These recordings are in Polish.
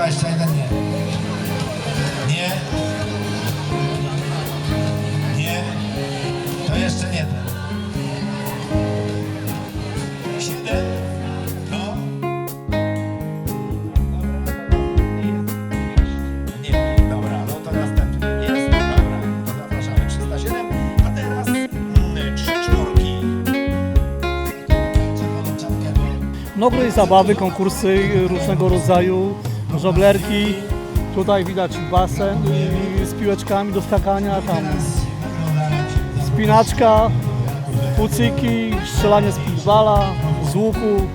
21 nie. Nie. Nie. To jeszcze nie ten. 7. No. Nie. Dobra, no to następny. Jest. Dobra, to zapraszamy. 307. A teraz mm, trzy czwórki. Czerwoną czapkę, No zabawy, konkursy różnego rodzaju, żonglerki. Tutaj widać basen z piłeczkami do skakania, tam spinaczka, pucyki, strzelanie z pitballa, z łuku,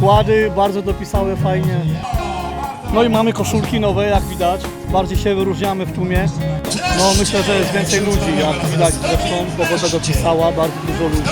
kłady bardzo dopisałe fajnie. No i mamy koszulki nowe, jak widać. Bardziej się wyróżniamy w tłumie. No myślę, że jest więcej ludzi, jak widać zresztą. Pogoda dopisała, bardzo dużo ludzi.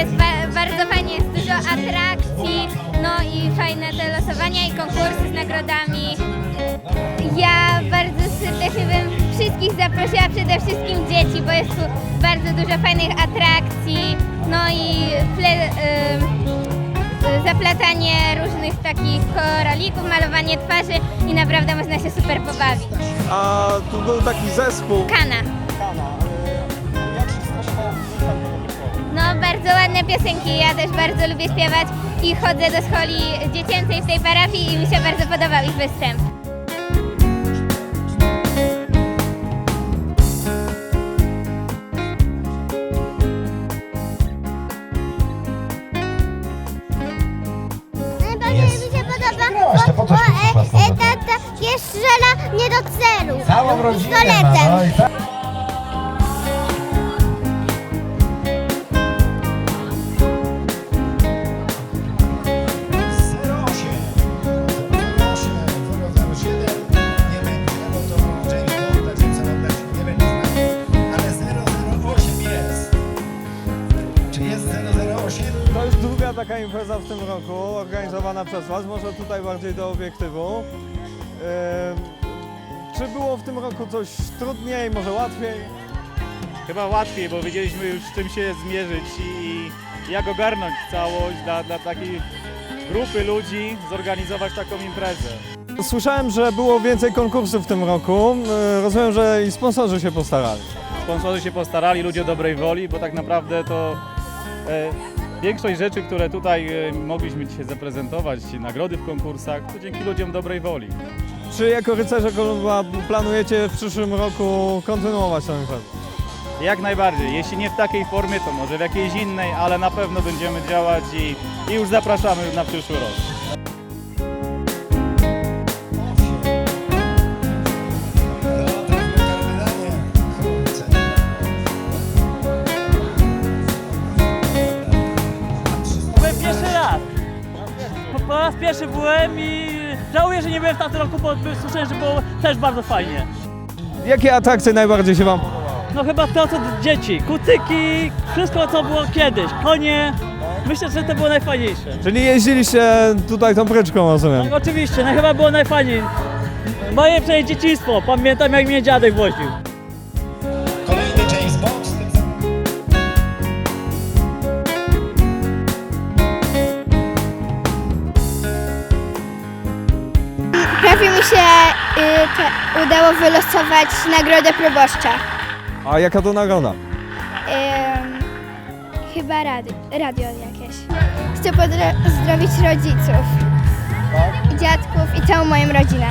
Jest ba- bardzo fajnie, jest dużo atrakcji, no i fajne te losowania i konkursy z nagrodami. Ja bardzo serdecznie bym wszystkich zaprosiła, przede wszystkim dzieci, bo jest tu bardzo dużo fajnych atrakcji, no i zaplatanie różnych takich koralików, malowanie twarzy i naprawdę można się super pobawić. A tu był taki zespół. Kana. No, bardzo ładne piosenki. Ja też bardzo lubię śpiewać i chodzę do szkoli dziecięcej w tej parafii i mi się bardzo podobał ich występ. Najbardziej mi się podoba, Proszę, to po bo, coś tu przyszła z e, powrotem? e, jest strzela nie do celu. Całą rodzinę no i tak. Druga taka impreza w tym roku, organizowana przez Was, może tutaj bardziej do obiektywu. Ym, czy było w tym roku coś trudniej, może łatwiej? Chyba łatwiej, bo wiedzieliśmy już z czym się zmierzyć i, i jak ogarnąć całość dla, dla takiej grupy ludzi, zorganizować taką imprezę. Słyszałem, że było więcej konkursów w tym roku. Yy, Rozumiem, że i sponsorzy się postarali. Sponsorzy się postarali, ludzie dobrej woli, bo tak naprawdę to e, większość rzeczy, które tutaj e, mogliśmy dzisiaj zaprezentować, nagrody w konkursach, to dzięki ludziom dobrej woli. Czy jako rycerze Kolumba planujecie w przyszłym roku kontynuować tę imprezę? Jak najbardziej, jeśli nie w takiej formie, to może w jakiejś innej, ale na pewno będziemy działać i, i już zapraszamy na przyszły rok. Raz pierwszy byłem i żałuję, że nie byłem w tamtym roku, bo słyszałem, że było też bardzo fajnie. Jakie atrakcje najbardziej się Wam? No chyba to co dzieci, kucyki, wszystko co było kiedyś, konie. Myślę, że to było najfajniejsze. Czyli jeździliście tutaj tą pryczką, rozumiem. Tak, oczywiście, no chyba było najfajniej. Moje przecież dzieciństwo, pamiętam jak mnie dziadek woził. Mi się y, te, udało wylosować nagrodę proboszcza. A jaka to nagroda? Ym, chyba rady, radio jakieś. Chcę pozdrowić rodziców, dziadków i całą moją rodzinę.